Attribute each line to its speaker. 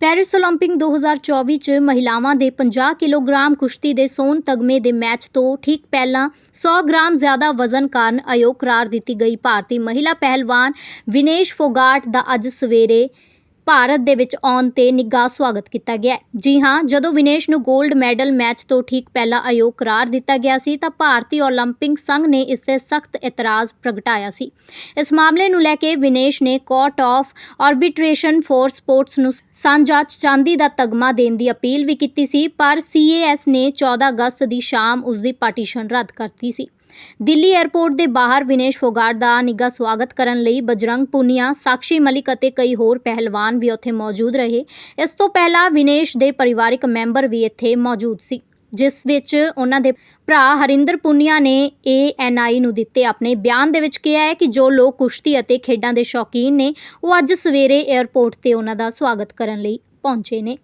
Speaker 1: Paris 올림픽 2024 ਚ ਮਹਿਲਾਵਾਂ ਦੇ 50 ਕਿਲੋਗ੍ਰਾਮ ਕੁਸ਼ਤੀ ਦੇ ਸੋਨ ਤਗਮੇ ਦੇ ਮੈਚ ਤੋਂ ਠੀਕ ਪਹਿਲਾਂ 100 ਗ੍ਰਾਮ ਜ਼ਿਆਦਾ ਵਜ਼ਨ ਕਾਰਨ ਅਯੋਗ ਕਰਾਰ ਦਿੱਤੀ ਗਈ ਭਾਰਤੀ ਮਹਿਲਾ ਪਹਿਲਵਾਨ ਵਿਨੇਸ਼ ਫੋਗਾਟ ਦਾ ਅੱਜ ਸਵੇਰੇ ਭਾਰਤ ਦੇ ਵਿੱਚ ਆਉਣ ਤੇ ਨਿੱਘਾ ਸਵਾਗਤ ਕੀਤਾ ਗਿਆ ਜੀ ਹਾਂ, ਜਦੋਂ ਵਿਨੇਸ਼ ਨੂੰ 골ਡ ਮੈਡਲ ਮੈਚ ਤੋਂ ਠੀਕ ਪਹਿਲਾਂ ਅਯੋਗ ਕਰਾਰ ਦਿੱਤਾ ਗਿਆ ਸੀ, ਤਾਂ ਭਾਰਤੀ 올림픽 ਸੰਘ ਨੇ ਇਸ ਤੇ ਸਖਤ ਇਤਰਾਜ਼ ਪ੍ਰਗਟਾਇਆ ਸੀ। ਇਸ ਮਾਮਲੇ ਨੂੰ ਲੈ ਕੇ ਵਿਨੇਸ਼ ਨੇ Court of Arbitration for Sports ਨੂੰ ਸਾਂਝਾ ਚਾਂਦੀ ਦਾ ਤਗਮਾ ਦੇਣ ਦੀ ਅਪੀਲ ਵੀ ਕੀਤੀ ਸੀ, ਪਰ ਸੀਏਐਸ ਨੇ 14 ਅਗਸਤ ਦੀ ਸ਼ਾਮ ਉਸ ਦੀ ਪਾਰਟੀਸ਼ਨ ਰੱਦ ਕਰਤੀ ਸੀ। ਦਿੱਲੀ ਏਅਰਪੋਰਟ ਦੇ ਬਾਹਰ ਵਿਨੇਸ਼ ਫੋਗਾਟ ਦਾ ਨਿੱਘਾ ਸਵਾਗਤ ਕਰਨ ਲਈ ਬਜਰੰਗ ਪੁਨੀਆ, ਸਾਕਸ਼ੀ ਮਲਿਕ ਅਤੇ ਕਈ ਹੋਰ ਪਹਿਲਵਾਨ ਵੀ ਉੱਥੇ ਮੌਜੂਦ ਰਹੇ। ਇਸ ਤੋਂ ਪਹਿਲਾਂ ਵਿਨੇਸ਼ ਦੇ ਪਰਿਵਾਰਕ ਮੈਂਬਰ ਵੀ ਇੱਥੇ ਮੌਜੂਦ ਸੀ, ਜਿਸ ਵਿੱਚ ਉਹਨਾਂ ਦੇ ਭਰਾ ਹਰਿੰਦਰ ਪੁਨੀਆ ਨੇ ਏਐਨਆਈ ਨੂੰ ਦਿੱਤੇ ਆਪਣੇ ਬਿਆਨ ਦੇ ਵਿੱਚ ਕਿਹਾ ਹੈ ਕਿ ਜੋ ਲੋਕ ਕੁਸ਼ਤੀ ਅਤੇ ਖੇਡਾਂ ਦੇ ਸ਼ੌਕੀਨ ਨੇ, ਉਹ ਅੱਜ ਸਵੇਰੇ ਏਅਰਪੋਰਟ ਤੇ ਉਹਨਾਂ ਦਾ ਸਵਾਗਤ ਕਰਨ ਲਈ ਪਹੁੰਚੇ ਨੇ।